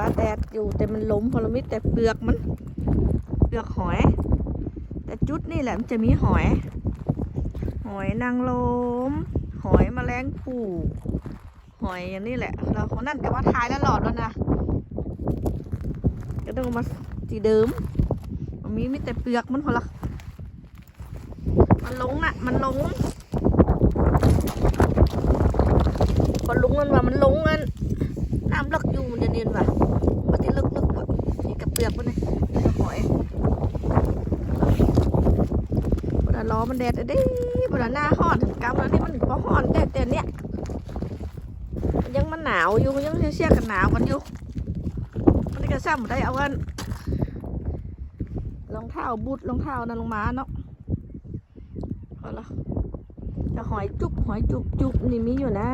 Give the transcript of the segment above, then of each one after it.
ว่าแดดอยู่แต่มันล้มพอเรมิดแต่เปลือกมัน เปลือกหอย แต่จุดนี่แหละมันจะมีหอย หอยนางรมหอยแมลงภู่หอยอย่างนี้แหละเราคนนั่นแต่ว่าทายแล้วหลอดแล้วนะก็ต้องมาสีเดิมมันมีมีแต่เปลือกมันพอละมันลงน่ะ มันลงพอลุงมันว่ามันลงอันน้ำลึกอยู่มันจะเนียนว่ะมันจะลึกลึกว่ะนี่ กับเปลือกมันนี่กับหอยเวลาล้อมันแดดอเด้เวลาหน้าห้อนกำล้วนี่มันก็ห้อนแต่แต่เนี้ยยังมันหนาวอยู่ยังเชี่ยกันหนาวกันอยู่มันก็ซ้ำได้เอากันรองเท้าบูทรองเท้านั่นลงมาเนาะพอละจะหอยจุบหอยจุบจุบนี่มีอยู่นะ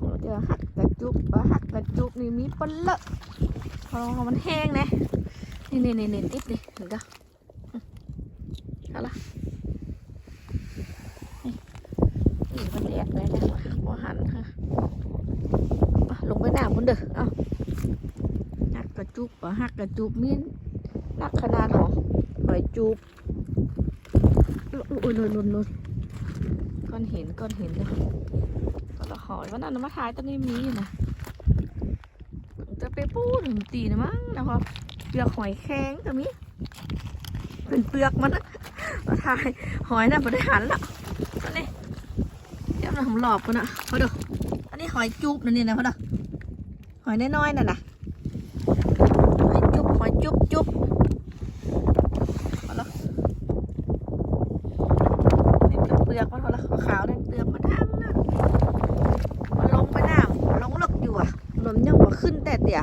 เราจะหัก จุบว่าหักกระจุบนี่มีปนเลอะพอมันแห้งนะนี่นี่นี่นี่ติดนี่เห็นกะเอาละนี่นี่มันแดดเลยนะว่าหันค่ะลงไปหน้ามันเด้อเอาหักกระจุบอะหักกระจุบมีนักขนาดหรอหอยจุบโอ้ยลุนลุนลุนก้อนเห็นก้อนเห็นเลย ก็ละหอยวันนั้นมาถ่ายตอนนี้มีนะจะไปปูถึงตีนะมั้งนะครับเปลือกหอยแข็งก็มีเป็นเปลือกมันนะมาถ่ายหอยน่ะบริหารละอันนี้เดี๋ยวเราทำหลอบกันนะพอดูอันนี้หอยจุบนั่นนี่นะพอดูหอยน้อยๆน่ะนะหอยจุบหอยจุบจุบพอแล้วนี่เป็นเปลือกมันพอแล้วขาวๆนั่นเปลือกมันทั้งนั้นมันลงไปน้ำลงลึกอยู่อะลมยังว่า ขึ้นแต่เตี่ย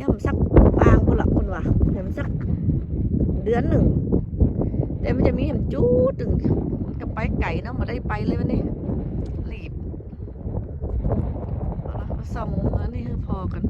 ยังมันสักปางพุ่นละคุณว่ะเห็นมันสักเดือนหนึ่ง แต่มันจะมีเห็นจู้ตึงมันก็ไปไก่เนาะมาได้ไปเลยวันนี้รีบเอาละส่องแล้วนี่คือพอกัน